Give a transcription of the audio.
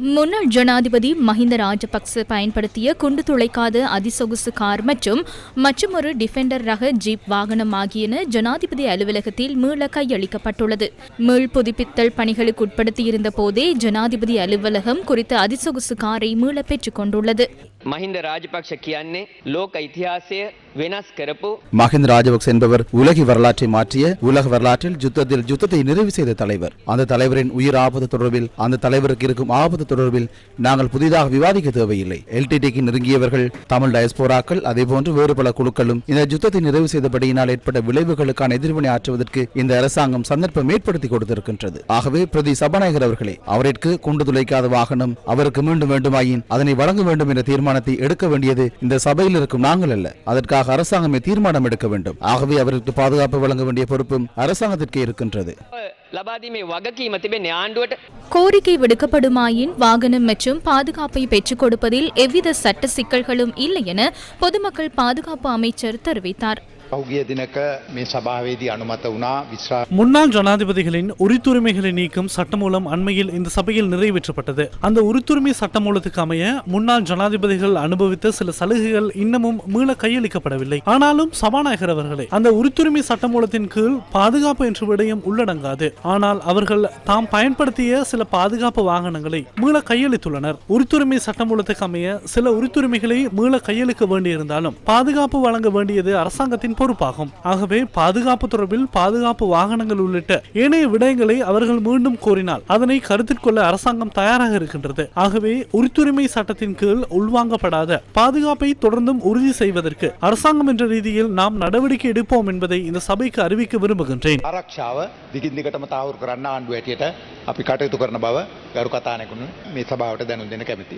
முன்னாள் ஜனாதிபதி மஹிந்த ராஜபக்ச பயன்படுத்திய குண்டு துளைக்காத அதிசொகுசு கார் மற்றும் மற்றுமொரு டிஃபெண்டர் ரக ஜீப் வாகனம் ஆகியன ஜனாதிபதி அலுவலகத்தில் மீள கையளிக்கப்பட்டுள்ளது. மீள் புதுப்பித்தல் பணிகளுக்கு உட்படுத்தியிருந்த போதே ஜனாதிபதி அலுவலகம் குறித்த அதிசொகுசு காரை மீள பெற்றுக் கொண்டுள்ளது. මහින්ද රාජපක්ෂ කියන්නේ ලෝක ඉතිහාසය වෙනස් කරපු மஹிந்த ராஜபக்ச என்பவர் உலகி வரலாற்றை மாற்றிய உலக வரலாற்றில் யுத்தத்தில் யுத்தத்தை நிறைவு செய்த தலைவர் அந்த தலைவரின் உயிர் ஆபத்து தொடர்பில் அந்த தலைவருக்கு இருக்கும் ஆபத்து தொடர்பில் நாங்கள் புதிதாக விவாதிக்க தேவையில்லை எல்டிடிக்கு நெருங்கியவர்கள் தமிழ் டயஸ்போராக்கள் அதேபோன்று வேறு பல குழுக்களும் இந்த யுத்தத்தை நிறைவு செய்தபடியினால் ஏற்பட்ட விளைவுகளுக்கான எதிர்வினை ஆற்றுவதற்கு இந்த அரசாங்கம் சந்தர்ப்பம் ஏற்படுத்தி கொடுத்திருக்கின்றது ஆகவே பிரதி சபாநாயகர் அவர்களே அவருக்கு குண்டு துளைக்காத வாகனம் அவருக்கு மீண்டும் வேண்டுமாயின் அதனை வழங்க வேண்டும் என்ற தீர்மானத்தை எடுக்க வேண்டியது இந்த சபையில் இருக்கும் நாங்கள் அல்ல. அதற்காக அரசாங்கமே தீர்மானம் எடுக்க வேண்டும். ஆகவே அவருக்கு பாதுகாப்பு வழங்க வேண்டிய பொறுப்பும் அரசாங்கத்திற்கு இருக்கின்றது. கோரிக்கை விடுக்கப்படுமாயின் வாகனம் மற்றும் பாதுகாப்பை பெற்றுக் கொடுப்பதில் எவ்வித சட்ட சிக்கல்களும் இல்லை என பொதுமக்கள் பாதுகாப்பு அமைச்சர் தெரிவித்தார். முன்னாள் ஜனாதிபதிகளின் உரித்துரிமைகளை நீக்கும் சட்டமூலம் அண்மையில் இந்த சபையில் நிறைவேற்றப்பட்டது. அந்த உரித்துரிமை சட்டமூலத்துக்கு அமைய முன்னாள் ஜனாதிபதிகள் அனுபவித்த சில சலுகைகள் இன்னமும் மீள கையளிக்கப்படவில்லை. ஆனாலும் சபாநாயகர் அவர்களை அந்த உரித்துரிமை சட்டமூலத்தின் கீழ் பாதுகாப்பு என்ற விடயம் உள்ளடங்காது. ஆனால் அவர்கள் தாம் பயன்படுத்திய சில பாதுகாப்பு வாகனங்களை மீள கையளித்துள்ளனர். உரித்துரிமை சட்டமூலத்துக்கு அமைய சில உரித்துரிமைகளை மீள கையளிக்க வேண்டியிருந்தாலும் பாதுகாப்பு வழங்க வேண்டியது அரசாங்கத்தின் பொறுப்பாகும் ஆகவே பாதுகாப்பு தொடர்பில் பாதுகாப்பு வாகனங்கள் உள்ளிட்ட ஏனைய விடயங்களை அவர்கள் மீண்டும் கோரினால் அதனை கருத்தில் கொள்ள அரசாங்கம் தயாராக இருக்கின்றது ஆகவே உரித்துரிமை சட்டத்தின் கீழ் உள்வாங்கப்படாத பாதுகாப்பை தொடர்ந்தும் உறுதி செய்வதற்கு அரசாங்கம் என்ற ரீதியில் நாம் நடவடிக்கை எடுப்போம் என்பதை இந்த சபைக்கு அறிவிக்க விரும்புகின்றேன் ආරක්ෂාව දිගින් දිගටම තාවුරු කරන්න ආණ්ඩුව හැටියට අපි කටයුතු කරන බව ගරු කතානකුණු මේ සභාවට දැනුම් දෙන කැමති.